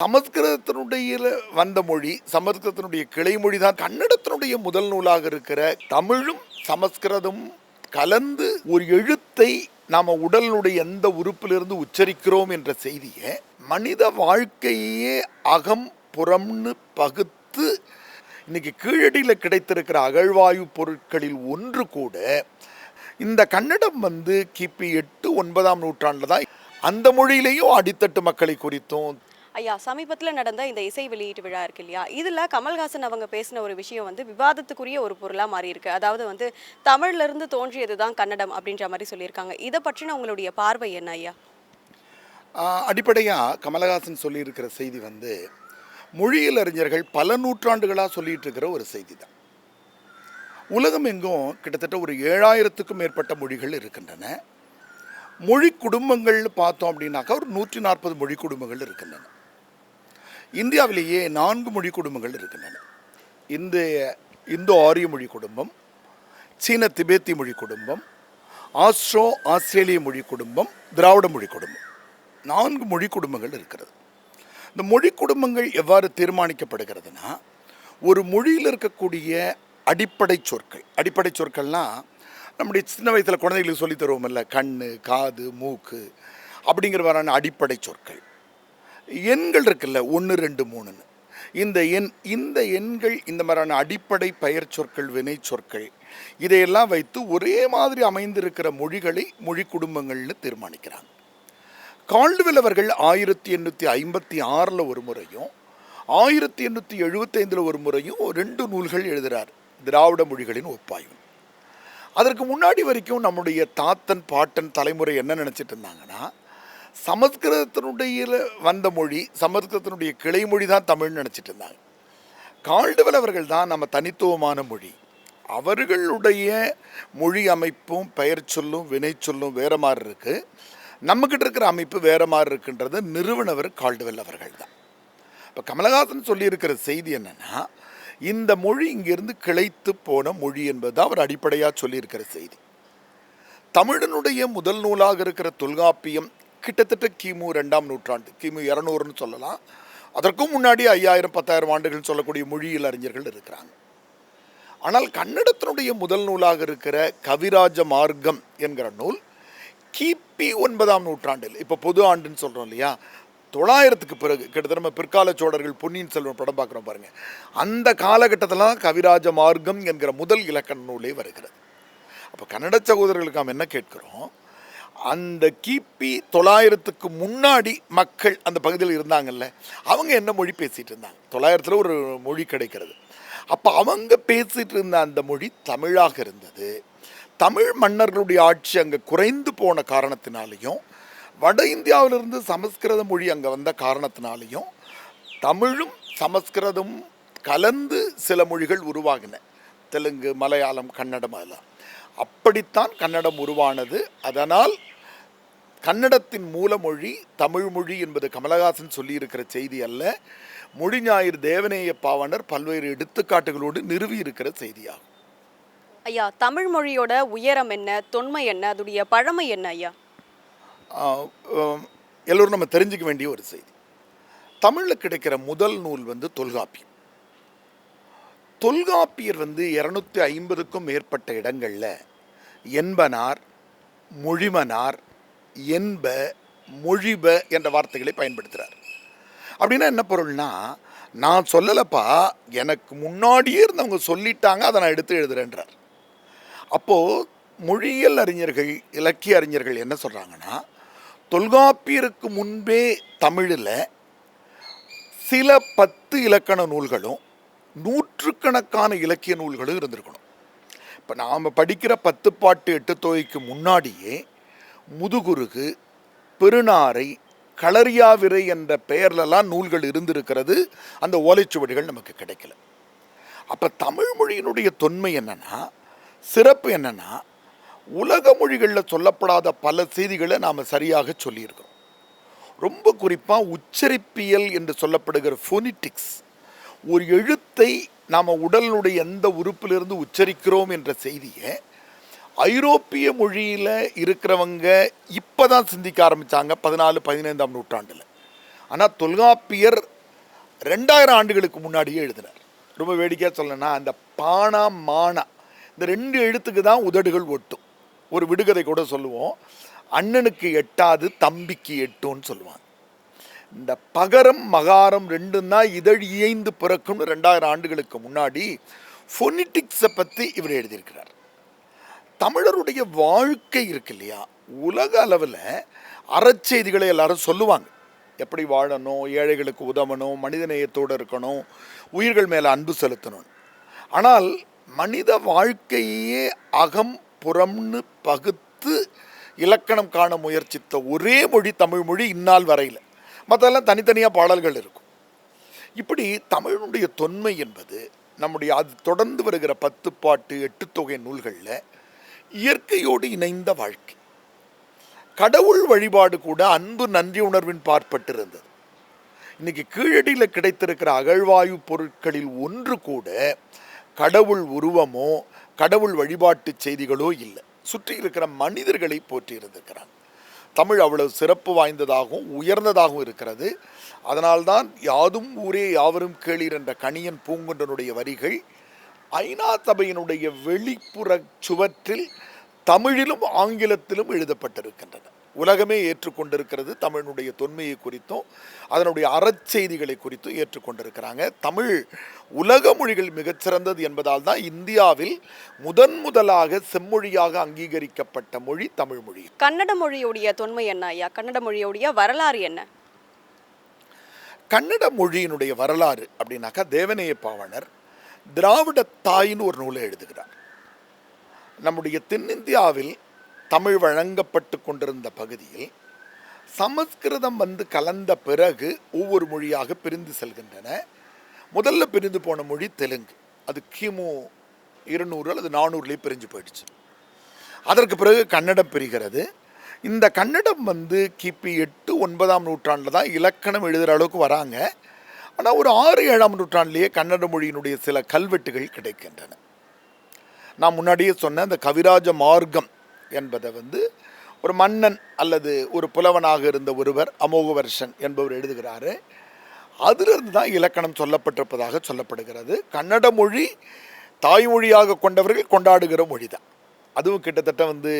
சமஸ்கிருதத்தினுடைய வந்த மொழி சமஸ்கிருதத்தினுடைய கிளை மொழி தான் கன்னடத்தினுடைய முதல் நூலாக இருக்கிற தமிழும் சமஸ்கிருதம் கலந்து ஒரு எழுத்தை நாம் உடலினுடைய எந்த உறுப்பிலிருந்து உச்சரிக்கிறோம் என்ற செய்தியை மனித வாழ்க்கையே அகம் புறம்னு பகுத்து இன்னைக்கு கீழடியில் கிடைத்திருக்கிற அகழ்வாயு பொருட்களில் ஒன்று கூட இந்த கன்னடம் வந்து கிபி எட்டு ஒன்பதாம் நூற்றாண்டில் தான் அந்த மொழியிலையும் அடித்தட்டு மக்களை குறித்தும் ஐயா சமீபத்தில் நடந்த இந்த இசை வெளியீட்டு விழா இருக்கு இல்லையா? இதில் கமல்ஹாசன் அவங்க பேசின ஒரு விஷயம் வந்து விவாதத்துக்குரிய ஒரு பொருளாக மாறி இருக்கு அதாவது வந்து தமிழ்ல இருந்து தோன்றியது தான் கன்னடம் அப்படின்ற மாதிரி சொல்லியிருக்காங்க. இதை பற்றின உங்களுடைய பார்வை என்ன ஐயா? அடிப்படையாக கமலஹாசன் சொல்லியிருக்கிற செய்தி வந்து மொழியியல் அறிஞர்கள் பல நூற்றாண்டுகளாக சொல்லிட்டு இருக்கிற ஒரு செய்தி தான் உலகம் எங்கும் கிட்டத்தட்ட ஒரு ஏழாயிரத்துக்கும் மேற்பட்ட மொழிகள் இருக்கின்றன. மொழி குடும்பங்கள்னு பார்த்தோம் அப்படின்னாக்கா ஒரு நூற்றி நாற்பது மொழி குடும்பங்கள் இருக்கின்றன. இந்தியாவிலேயே நான்கு மொழி குடும்பங்கள் இருக்கின்றன. இந்த இந்தோ ஆரிய மொழி குடும்பம் சீன திபேத்திய மொழி குடும்பம் ஆஸ்ட்ரோ ஆஸ்திரேலிய மொழி குடும்பம் திராவிட மொழி குடும்பம். நான்கு மொழி குடும்பங்கள் இருக்கிறது. இந்த மொழி குடும்பங்கள் எவ்வாறு தீர்மானிக்கப்படுகிறதுனா ஒரு மொழியில் இருக்கக்கூடிய அடிப்படை சொற்கள். அடிப்படை சொற்கள்னால் நம்முடைய சின்ன வயசில் குழந்தைகளுக்கு சொல்லித் தருவோம்ல கண் காது மூக்கு அப்படிங்கிற மாதிரியான அடிப்படை சொற்கள். எண்கள் இருக்குல்ல ஒன்று ரெண்டு மூணுன்னு. இந்த எண் இந்த எண்கள் இந்த மாதிரியான அடிப்படை பெயர் சொற்கள் வினை சொற்கள் இதையெல்லாம் வைத்து ஒரே மாதிரி அமைந்திருக்கிற மொழிகளை மொழி குடும்பங்கள்னு தீர்மானிக்கிறாங்க. கால்டுவெல் அவர்கள் ஆயிரத்தி எண்ணூற்றி ஐம்பத்தி ஆறில் ஒரு முறையும் ஆயிரத்தி எண்ணூற்றி எழுபத்தைந்தில் ஒரு முறையும் ரெண்டு நூல்கள் எழுதுகிறார் திராவிட மொழிகளின் ஒப்பாய்வு. அதற்கு முன்னாடி வரைக்கும் நம்முடைய தாத்தன் பாட்டன் தலைமுறை என்ன நினச்சிட்டு இருந்தாங்கன்னா சமஸ்கிருதத்தினுடைய வந்த மொழி சமஸ்கிருதத்தினுடைய கிளை மொழி தான் தமிழ்னு நினச்சிட்டு இருந்தாங்க. கால்டுவல் அவர்கள் தான் நம்ம தனித்துவமான மொழி. அவர்களுடைய மொழி அமைப்பும் பெயர் சொல்லும் வினை சொல்லும் வேறு மாதிரி இருக்குது நம்மக்கிட்ட இருக்கிற அமைப்பு வேறு மாதிரி இருக்குன்றது நிறுவனவர் கால்டுவெல் அவர்கள் தான். இப்போ கமலஹாசன் சொல்லியிருக்கிற செய்தி என்னென்னா இந்த மொழி இங்கிருந்து கிளைத்து போன மொழி என்பது அவர் அடிப்படையாக சொல்லியிருக்கிற செய்தி. தமிழனுடைய முதல் நூலாக இருக்கிற தொல்காப்பியம் கிட்டத்தட்ட கிமு ரெண்டாம் நூற்றாண்டு கிமு இரநூறுன்னு சொல்லலாம். அதற்கும் முன்னாடி ஐயாயிரம் பத்தாயிரம் ஆண்டுகள் சொல்லக்கூடிய மொழியியல் அறிஞர்கள் இருக்கிறாங்க. ஆனால் கன்னடத்தினுடைய முதல் நூலாக இருக்கிற கவிராஜ மார்க்கம் என்கிற நூல் கிபி ஒன்பதாம் நூற்றாண்டில் இப்போ பொது ஆண்டுன்னு சொல்கிறோம் இல்லையா? தொள்ளாயிரத்துக்கு பிறகு கிட்டத்தட்ட நம்ம பிற்கால சோழர்கள் பொன்னியின் செல்வன் படம் பார்க்குறோம் பாருங்கள் அந்த காலகட்டத்தில் தான் கவிராஜ மார்க்கம் என்கிற முதல் இலக்கண நூலே வருகிறது. அப்போ கன்னட சகோதரர்களுக்கு நாம் என்ன கேட்குறோம்? அந்த கிபி தொள்ளாயிரத்துக்கு முன்னாடி மக்கள் அந்த பகுதியில் இருந்தாங்கல்ல அவங்க என்ன மொழி பேசிகிட்டு இருந்தாங்க? தொள்ளாயிரத்தில் ஒரு மொழி கிடைக்கிறது. அப்போ அவங்க பேசிகிட்டு இருந்த அந்த மொழி தமிழாக இருந்தது. தமிழ் மன்னர்களுடைய ஆட்சி அங்கே குறைந்து போன காரணத்தினாலையும் வட இந்தியாவிலிருந்து சமஸ்கிருத மொழி அங்கே வந்த காரணத்தினாலையும் தமிழும் சமஸ்கிருதமும் கலந்து சில மொழிகள் உருவாகின. தெலுங்கு மலையாளம் கன்னடம் அதெல்லாம். அப்படித்தான் கன்னடம் உருவானது. அதனால் கன்னடத்தின் மூலமொழி தமிழ் மொழி என்பது கமலஹாசன் சொல்லியிருக்கிற செய்தி அல்ல. மொழி ஞாயிறு தேவநேய பாவனர் பல்வேறு எடுத்துக்காட்டுகளோடு நிறுவி இருக்கிற செய்தியாகும். ஐயா தமிழ் மொழியோட உயரம் என்ன தொன்மை என்ன அதோடைய பழமை என்ன ஐயா? எல்லோரும் நம்ம தெரிஞ்சுக்க வேண்டிய ஒரு செய்தி. தமிழில் கிடைக்கிற முதல் நூல் வந்து தொல்காப்பியம். தொல்காப்பியர் வந்து இரநூத்தி ஐம்பதுக்கும் மேற்பட்ட இடங்களில் என்பனார் மொழிமனார் என்ப மொழிப என்ற வார்த்தைகளை பயன்படுத்துகிறார் அப்படின்னா என்ன பொருள்னா நான் சொல்லலப்பா எனக்கு முன்னாடியே இருந்தவங்க சொல்லிட்டாங்க அதை நான் எடுத்து எழுதுறேன்றார். அப்போது மொழியியல் அறிஞர்கள் இலக்கிய அறிஞர்கள் என்ன சொல்கிறாங்கன்னா தொல்காப்பியருக்கு முன்பே தமிழில் சில பத்து இலக்கண நூல்களும் நூற்றுக்கணக்கான இலக்கிய நூல்களும் இருந்திருக்கணும். இப்போ நாம் படிக்கிற பத்து பாட்டு எட்டு தொகைக்கு முன்னாடியே முதுகுருகு பெருநாரை களரியாவிரை என்ற பெயர்லலாம் நூல்கள் இருந்திருக்கிறது. அந்த ஓலைச்சுவடிகள் நமக்கு கிடைக்கல. அப்போ தமிழ் மொழியினுடைய தொன்மை என்னென்னா சிறப்பு என்னென்னா உலக மொழிகளில் சொல்லப்படாத பல செய்திகளை நாம் சரியாக சொல்லியிருக்கிறோம். ரொம்ப குறிப்பாக உச்சரிப்பியல் என்று சொல்லப்படுகிற ஃபோனிட்டிக்ஸ் ஒரு எழுத்தை நாம் உடலினுடைய எந்த உறுப்பிலிருந்து உச்சரிக்கிறோம் என்ற செய்தியை ஐரோப்பிய மொழியில் இருக்கிறவங்க இப்போ தான் சிந்திக்க ஆரம்பித்தாங்க பதினாலு பதினைந்தாம் நூற்றாண்டில். ஆனால் தொல்காப்பியர் ரெண்டாயிரம் ஆண்டுகளுக்கு முன்னாடியே எழுதினார். ரொம்ப வேடிக்கையாக சொல்லணும்னா அந்த பானா மானா இந்த ரெண்டு எழுத்துக்கு தான் உதடுகள் ஒட்டும். ஒரு விடுகதை கூட சொல்லுவோம். அண்ணனுக்கு எட்டாது தம்பிக்கு எட்டும்னு சொல்லுவாங்க. இந்த பகரம் மகாரம் ரெண்டும் தான் இதழ் இயைந்து பிறக்கும்னு ரெண்டாயிரம் ஆண்டுகளுக்கு முன்னாடி ஃபொனிட்டிக்ஸை பற்றி இவர் எழுதியிருக்கிறார். தமிழருடைய வாழ்க்கை இருக்கு இல்லையா? உலக அளவில் அறச்செய்திகளை எல்லாரும் சொல்லுவாங்க. எப்படி வாழணும் ஏழைகளுக்கு உதவணும் மனிதநேயத்தோடு இருக்கணும் உயிர்கள் மேலே அன்பு செலுத்தணும். ஆனால் மனித வாழ்க்கையே அகம் புறம்னு பகுத்து இலக்கணம் காண முயற்சித்த ஒரே மொழி தமிழ் மொழி இந்நாள் வரையில். மற்றெல்லாம் தனித்தனியாக பாடல்கள் இருக்கும். இப்படி தமிழனுடைய தொன்மை என்பது நம்முடைய அது தொடர்ந்து வருகிற பத்து பாட்டு எட்டு தொகை நூல்களில் இயற்கையோடு இணைந்த வாழ்க்கை. கடவுள் வழிபாடு கூட அன்பு நன்றி உணர்வின் பார்ப்பட்டிருந்தது. இன்னைக்கு கீழடியில் கிடைத்திருக்கிற அகழ்வாயு பொருட்களில் ஒன்று கூட கடவுள் உருவமோ கடவுள் வழிபாட்டு செய்திகளோ இல்லை. சுற்றி இருக்கிற மனிதர்களை போற்றியிருந்திருக்கிறாங்க. தமிழ் அவ்வளவு சிறப்பு வாய்ந்ததாகவும் உயர்ந்ததாகவும் இருக்கிறது. அதனால்தான் யாதும் ஊரே யாவரும் கேளீர் என்ற கணியன் பூங்குன்றனுடைய வரிகள் ஐநா சபையினுடைய வெளிப்புற சுவற்றில் தமிழிலும் ஆங்கிலத்திலும் எழுதப்பட்டிருக்கின்றன. உலகமே ஏற்றுக்கொண்டிருக்கிறது தமிழினுடைய தொன்மையை குறித்தும் அதனுடைய அறச்செய்திகளை குறித்தும் ஏற்றுக்கொண்டிருக்கிறாங்க. தமிழ் உலக மொழிகள் மிகச்சிறந்தது என்பதால் தான் இந்தியாவில் முதன் முதலாக செம்மொழியாக அங்கீகரிக்கப்பட்ட மொழி தமிழ் மொழி. கன்னட மொழியுடைய தொன்மை என்ன ஐயா? கன்னட மொழியுடைய வரலாறு என்ன? கன்னட மொழியினுடைய வரலாறு அப்படின்னாக்கா தேவநேய பாவனர் திராவிட தாயின்னு ஒரு நூலை எழுதுகிறார். நம்முடைய தென்னிந்தியாவில் தமிழ் வழங்கப்பட்டு கொண்டிருந்த பகுதியில் சமஸ்கிருதம் வந்து கலந்த பிறகு ஒவ்வொரு மொழியாக பிரிந்து செல்கின்றன. முதல்ல பிரிந்து போன மொழி தெலுங்கு. அது கிமு இருநூறு அல்லது நானூறுலேயே பிரிஞ்சு போயிடுச்சு. அதற்கு பிறகு கன்னடம் பிரிகிறது. இந்த கன்னடம் வந்து கிபி எட்டு ஒன்பதாம் நூற்றாண்டில் தான் இலக்கணம் எழுதுகிற அளவுக்கு வராங்க. ஆனால் ஒரு ஆறு ஏழாம் நூற்றாண்டிலேயே கன்னட மொழியினுடைய சில கல்வெட்டுகள் கிடைக்கின்றன. நான் முன்னாடியே சொன்ன அந்த கவிராஜ மார்க்கம் என்பதை வந்து ஒரு மன்னன் அல்லது ஒரு புலவனாக இருந்த ஒருவர் அமோகவர்ஷன் என்பவர் எழுதுகிறாரு. அதிலிருந்து தான் இலக்கணம் சொல்லப்பட்டிருப்பதாக சொல்லப்படுகிறது. கன்னட மொழி தாய்மொழியாக கொண்டவர்கள் கொண்டாடுகிற மொழி தான் அதுவும் கிட்டத்தட்ட வந்து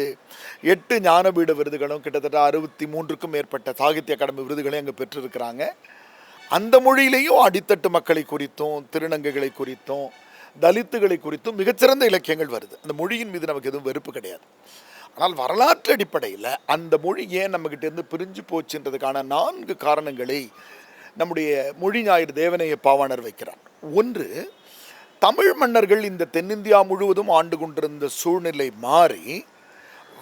எட்டு ஞானபீட விருதுகளும் கிட்டத்தட்ட அறுபத்தி மூன்றுக்கும் மேற்பட்ட சாகித்ய அகாடமி விருதுகளையும் அங்கே பெற்றிருக்கிறாங்க. அந்த மொழியிலேயும் அடித்தட்டு மக்களை குறித்தும் திருநங்கைகளை குறித்தும் தலித்துகளை குறித்தும் மிகச்சிறந்த இலக்கியங்கள் வருது. அந்த மொழியின் மீது நமக்கு எதுவும் வெறுப்பு கிடையாது. ஆனால் வரலாற்று அடிப்படையில் அந்த மொழி ஏன் நம்மகிட்ட இருந்து பிரிஞ்சு போச்சுன்றதுக்கான நான்கு காரணங்களை நம்முடைய மொழி ஞாயிறு தேவனைய பாவாணர் வைக்கிறார். ஒன்று தமிழ் மன்னர்கள் இந்த தென்னிந்தியா முழுவதும் ஆண்டு கொண்டிருந்த சூழ்நிலை மாறி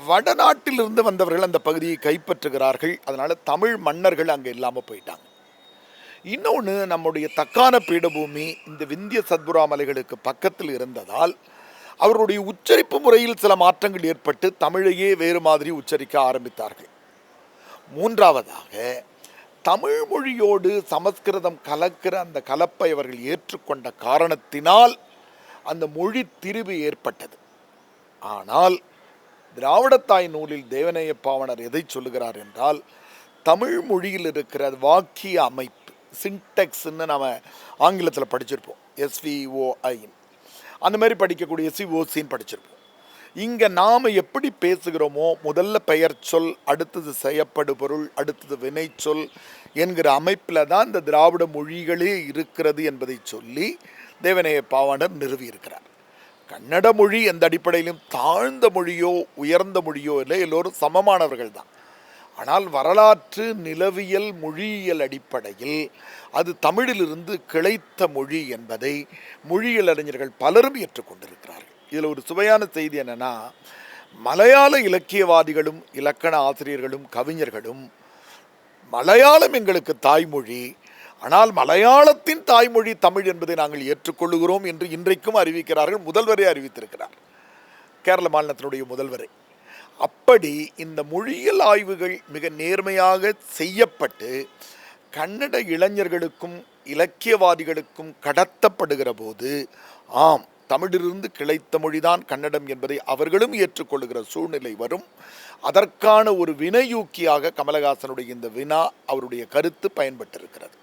வடநாட்டிலிருந்து வந்தவர்கள் அந்த பகுதியை கைப்பற்றுகிறார்கள். அதனால் தமிழ் மன்னர்கள் அங்கே இல்லாமல் போயிட்டாங்க. இன்னொன்று நம்முடைய தக்கான பீடபூமி இந்த விந்திய சத்புரா மலைகளுக்கு பக்கத்தில் இருந்ததால் அவருடைய உச்சரிப்பு முறையில் சில மாற்றங்கள் ஏற்பட்டு தமிழையே வேறு மாதிரி உச்சரிக்க ஆரம்பித்தார்கள். மூன்றாவதாக தமிழ் மொழியோடு சமஸ்கிருதம் கலக்கிற அந்த கலப்பை அவர்கள் ஏற்றுக்கொண்ட காரணத்தினால் அந்த மொழி திரிவு ஏற்பட்டது. ஆனால் திராவிடத்தாய் நூலில் தேவநேய பாவனர் எதை சொல்லுகிறார் என்றால் தமிழ் மொழியில் இருக்கிற வாக்கிய அமைப்பு சின்டெக்ஸ்ன்னு நம்ம ஆங்கிலத்தில் படிச்சிருப்போம். எஸ்விஓஐ அந்த மாதிரி படிக்கக்கூடிய எஸ்விஓசின்னு படிச்சிருப்போம். இங்கே நாம் எப்படி பேசுகிறோமோ முதல்ல பெயர் சொல் அடுத்தது செய்யப்படு பொருள் அடுத்தது வினைச்சொல் என்கிற அமைப்பில் தான் இந்த திராவிட மொழிகளே இருக்கிறது என்பதை சொல்லி தேவநேய பாவாணர் நிறுவியிருக்கிறார் கன்னட மொழி எந்த அடிப்படையிலும் தாழ்ந்த மொழியோ உயர்ந்த மொழியோ இல்லை எல்லோரும் சமமானவர்கள் தான். ஆனால் வரலாற்று நிலவியல் மொழியியல் அடிப்படையில் அது தமிழிலிருந்து கிளைத்த மொழி என்பதை மொழியியல் அறிஞர்கள் பலரும் ஏற்றுக்கொண்டிருக்கிறார்கள். இதில் ஒரு சுவையான செய்தி என்னென்னா மலையாள இலக்கியவாதிகளும் இலக்கண ஆசிரியர்களும் கவிஞர்களும் மலையாளம் எங்களுக்கு தாய்மொழி ஆனால் மலையாளத்தின் தாய்மொழி தமிழ் என்பதை நாங்கள் ஏற்றுக்கொள்கிறோம் என்று இன்றைக்கும் அறிவிக்கிறார்கள் முதல்வரே அறிவித்திருக்கிறார். கேரள மாநிலத்தினுடைய முதல்வரை. அப்படி இந்த மொழியியல் ஆய்வுகள் மிக நேர்மையாக செய்யப்பட்டு கன்னட இளைஞர்களுக்கும் இலக்கியவாதிகளுக்கும் கடத்தப்படுகிற போது ஆம் தமிழிலிருந்து கிளைத்த மொழிதான் கன்னடம் என்பதை அவர்களும் ஏற்றுக்கொள்கிற சூழ்நிலை வரும். அதற்கான ஒரு வினையூக்கியாக கமலஹாசனுடைய இந்த வினா அவருடைய கருத்து பயன்பட்டிருக்கிறது.